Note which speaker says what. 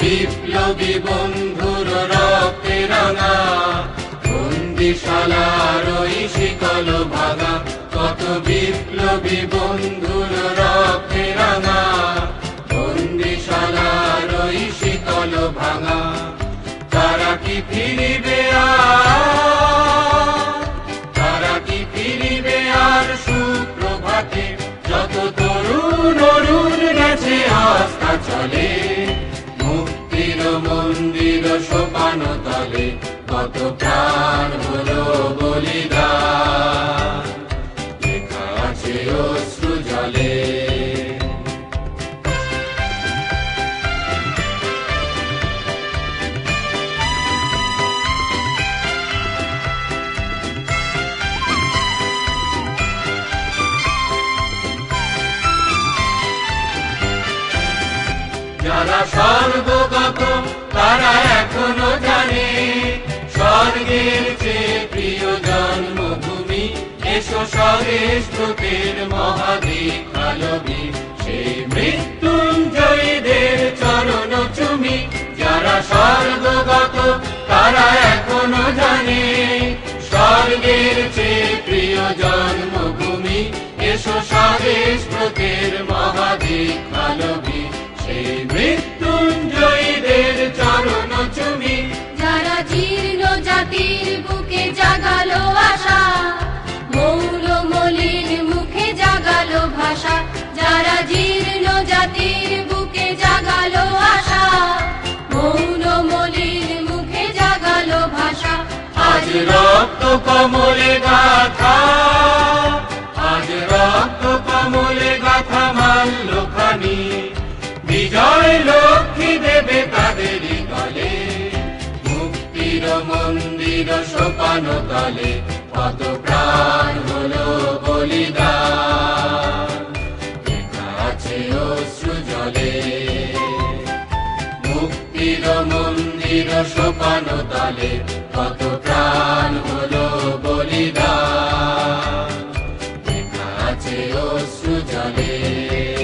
Speaker 1: বিপ্লবী বন্ধুর রক্তে রাঙা বন্দিশালার ওই শিকল ভাঙা, কত বিপ্লবী বন্ধুর রক্তে রাঙা বন্দিশালার ওই শিকল ভাঙা তারা কি ফিরিবে আর যারা স্বর্গগত তারা এখনও জানে। স্বর্গের চেয়ে প্রিয় জন্মভূমি, এসো স্বদেশ ব্রতের মহাদিক আলবি মৃত্যুঞ্জয়ীদের চরণ চুমি, যারা স্বর্গগত তারা এখনও জানে। স্বর্গের চেয়ে প্রিয় জন্মভূমি, এসো স্বদেশ ব্রতের মহাদিক আলবি সেই মৃত্যুঞ্জয়ীদের চরণ চুমি।
Speaker 2: যারা জীর্ণ জাতির বুকে জাগালো আশা মৌল মলিন মুখে জাগালো ভাষা। যারা জীর্ণ জাতির বুকে জাগালো আশা মৌল মলিন মুখে জাগালো ভাষা।
Speaker 1: আজ রক্ত কমলে গাথা আজ রক্ত কমলে গাথা মাল্য খানি বিজয় লক্ষ্মী দেবে তাদেরই গলে। মুক্তির মন্দির সোপান তলে, কত প্রাণ হলো বলিদান। মুক্তির মন্দির সোপান তলে, কত প্রাণ হলো বলিদান। আছে অশ্রু জলে।